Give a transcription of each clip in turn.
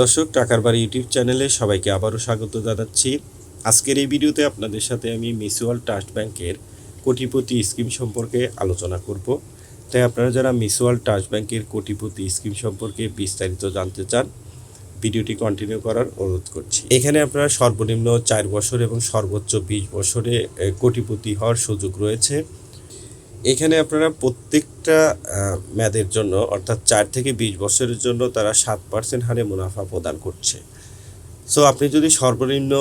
দর্শক, টাকার বাড়ি ইউটিউব চ্যানেলে সবাইকে আবারও স্বাগত জানাচ্ছি। আজকের এই ভিডিওতে আপনাদের সাথে আমি মিউচুয়াল ট্রাস্ট ব্যাংকের কোটিপতি স্কিম সম্পর্কে আলোচনা করব। তাই আপনারা যারা মিউচুয়াল ট্রাস্ট ব্যাংকের কোটিপতি স্কিম সম্পর্কে বিস্তারিত জানতে চান, ভিডিওটি কন্টিনিউ করার অনুরোধ করছি। এখানে আপনারা সর্বনিম্ন চার বছর এবং সর্বোচ্চ বিশ বছরে কোটিপতি হওয়ার সুযোগ রয়েছে। এখানে আপনারা প্রত্যেকটা মেয়াদের জন্য, অর্থাৎ চার থেকে বিশ বছরের জন্য তারা সাত পার্সেন্ট হারে মুনাফা প্রদান করছে। সো আপনি যদি সর্বনিম্ন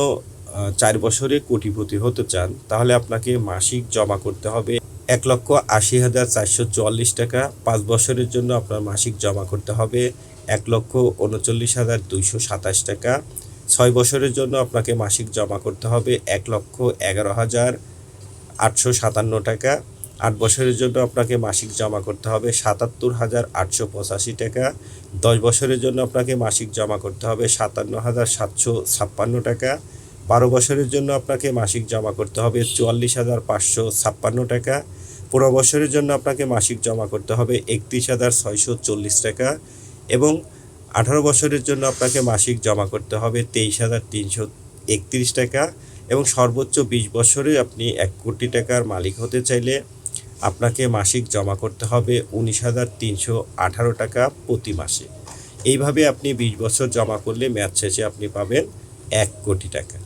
চার বছরে কোটিপতি হতে চান, তাহলে আপনাকে মাসিক জমা করতে হবে এক লক্ষ আশি হাজার চারশো চুয়াল্লিশ টাকা। পাঁচ বছরের জন্য আপনার মাসিক জমা করতে হবে এক লক্ষ উনচল্লিশ হাজার দুইশো সাতাশ টাকা। ছয় বছরের জন্য আপনাকে মাসিক জমা করতে হবে এক লক্ষ এগারো হাজার আটশো সাতান্ন টাকা। আট বছরের জন্য আপনাকে মাসিক জমা করতে হবে সাতাত্তর হাজার আটশো পঁচাশি টাকা। দশ বছরের জন্য আপনাকে মাসিক জমা করতে হবে সাতান্ন হাজার সাতশো ছাপ্পান্ন টাকা। বারো বছরের জন্য আপনাকে মাসিক জমা করতে হবে চুয়াল্লিশ হাজার পাঁচশো ছাপ্পান্ন টাকা। পনেরো বছরের জন্য আপনাকে মাসিক জমা করতে হবে একত্রিশ হাজার ছয়শো চল্লিশ টাকা এবং আঠারো বছরের জন্য আপনাকে মাসিক জমা করতে হবে তেইশ হাজার তিনশো একত্রিশ টাকা এবং সর্বোচ্চ বিশ বছরে আপনি এক কোটি টাকার মালিক হতে চাইলে আপনাকে মাসিক জমা করতে হবে উনিশ হাজার তিনশো আঠারো টাকা প্রতি মাসে। এইভাবে আপনি বিশ বছর জমা করলে ম্যাচ শেষে আপনি পাবেন এক কোটি টাকা।